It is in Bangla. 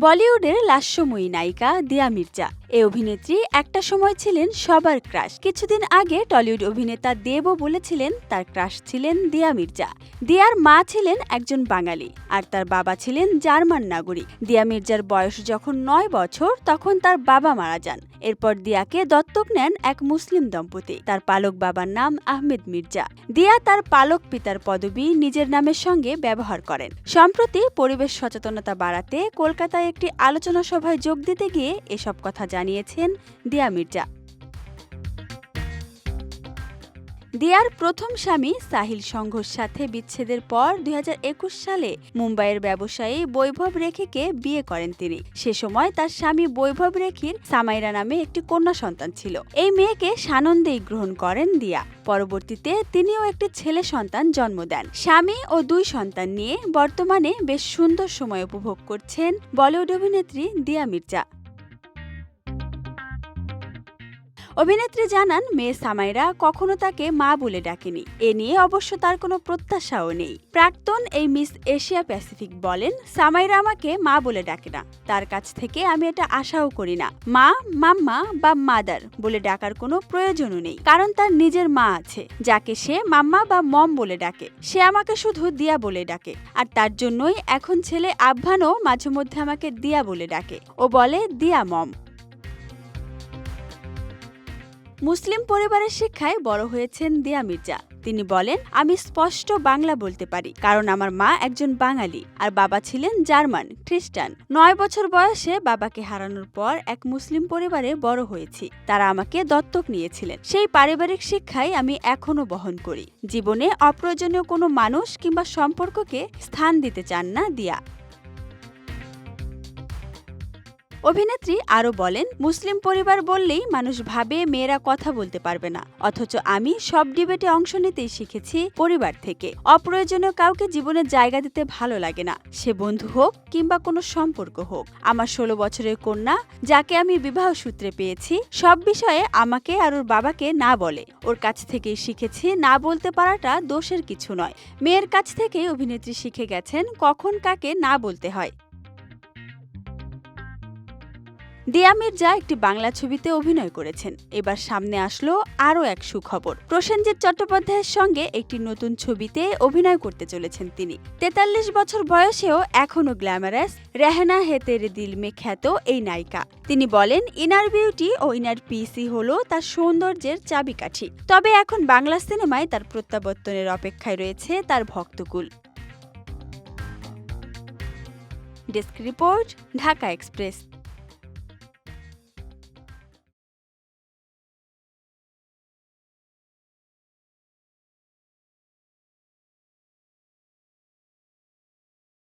বলিউডের লাস্যময়ী নায়িকা দিয়া মির্জা। এই অভিনেত্রী একটা সময় ছিলেন সবার ক্রাশ। কিছুদিন আগে টলিউড অভিনেতা দেবও বলেছিলেন তার ক্রাশ ছিলেন দিয়া মির্জা। দিয়ার মা ছিলেন একজন বাঙালি আর তার বাবা ছিলেন জার্মান নাগরিক। দিয়া মির্জার বয়স যখন নয় বছর, তখন তার বাবা মারা যান। এরপর দিয়াকে দত্তক নেন এক মুসলিম দম্পতি। তার পালক বাবার নাম আহমেদ মির্জা। দিয়া তার পালক পিতার পদবি নিজের নামের সঙ্গে ব্যবহার করেন। সম্প্রতি পরিবেশ সচেতনতা বাড়াতে কলকাতায় একটি আলোচনা সভায় যোগ দিতে গিয়ে এসব কথা জানিয়েছেন দিয়া মির্জা। দিয়ার প্রথম স্বামী সাহিল সংঘর সাথে বিচ্ছেদের পর দু হাজার একুশ সালে মুম্বাইয়ের ব্যবসায়ী বৈভব রেখিকে বিয়ে করেন তিনি। সে সময় তার স্বামী বৈভব রেখির সামাইরা নামে একটি কন্যা সন্তান ছিল। এই মেয়েকে সানন্দেই গ্রহণ করেন দিয়া। পরবর্তীতে তিনিও একটি ছেলে সন্তান জন্ম দেন। স্বামী ও দুই সন্তান নিয়ে বর্তমানে বেশ সুন্দর সময় উপভোগ করছেন বলিউড অভিনেত্রী দিয়া মির্জা। অভিনেত্রী জানান, মেয়ে সামাইরা কখনো তাকে মা বলে ডাকেনি। এ নিয়ে অবশ্য তার কোনো প্রত্যাশাও নেই। প্রাক্তন এই মিস এশিয়া প্যাসিফিক বলেন, সামাইরা আমাকে মা বলে ডাকে না। তার কাছ থেকে আমি এটা আশাও করি না। মা, মাম্মা বা মাদার বলে ডাকার কোনো প্রয়োজনও নেই। কারণ তার নিজের মা আছে, যাকে সে মাম্মা বা মম বলে ডাকে। সে আমাকে শুধু দিয়া বলে ডাকে। আর তার জন্যই এখন ছেলে আভ্যানও মাঝে মধ্যে আমাকে দিয়া বলে ডাকে। ও বলে, দিয়া মম। মুসলিম পরিবারের শিক্ষায় বড় হয়েছেন দিয়া মির্জা। তিনি বলেন, আমি স্পষ্ট বাংলা বলতে পারি, কারণ আমার মা একজন বাঙালি আর বাবা ছিলেন জার্মান, খ্রিস্টান। নয় বছর বয়সে বাবাকে হারানোর পর এক মুসলিম পরিবারে বড় হয়েছি। তারা আমাকে দত্তক নিয়েছিলেন। সেই পারিবারিক শিক্ষাই আমি এখনও বহন করি। জীবনে অপ্রয়োজনীয় কোনো মানুষ কিংবা সম্পর্ককে স্থান দিতে চান না দিয়া। অভিনেত্রী আরও বলেন, মুসলিম পরিবার বললেই মানুষ ভাবে, মেয়েরা কথা বলতে পারবে না। অথচ আমি সব ডিবেটে অংশ নিতেই শিখেছি পরিবার থেকে। অপ্রয়োজনীয় কাউকে জীবনে জায়গা দিতে ভালো লাগে না। সে বন্ধু হোক কিংবা কোনো সম্পর্ক হোক। আমার ষোলো বছরের কন্যা, যাকে আমি বিবাহ সূত্রে পেয়েছি, সব বিষয়ে আমাকে আর ওর বাবাকে না বলে। ওর কাছ থেকেই শিখেছি না বলতে পারাটা দোষের কিছু নয়। মেয়ের কাছ থেকেই অভিনেত্রী শিখে গেছেন কখন কাকে না বলতে হয়। দিয়া মির্জা একটি বাংলা ছবিতে অভিনয় করেছেন। এবার সামনে আসলো আরও এক সুখবর। প্রসেনজিৎ চট্টোপাধ্যায়ের সঙ্গে একটি নতুন ছবিতে অভিনয় করতে চলেছেন তিনি। তেতাল্লিশ বছর বয়সেও এখনও গ্ল্যামারাস, রেহানা হেতের দিল মে খ্যাত এই নায়িকা। তিনি বলেন, ইনার বিউটি ও ইনার পিসি হলো তার সৌন্দর্যের চাবিকাঠি। তবে এখন বাংলা সিনেমায় তার প্রত্যাবর্তনের অপেক্ষায় রয়েছে তার ভক্তকুল। Desk report, Dhaka express.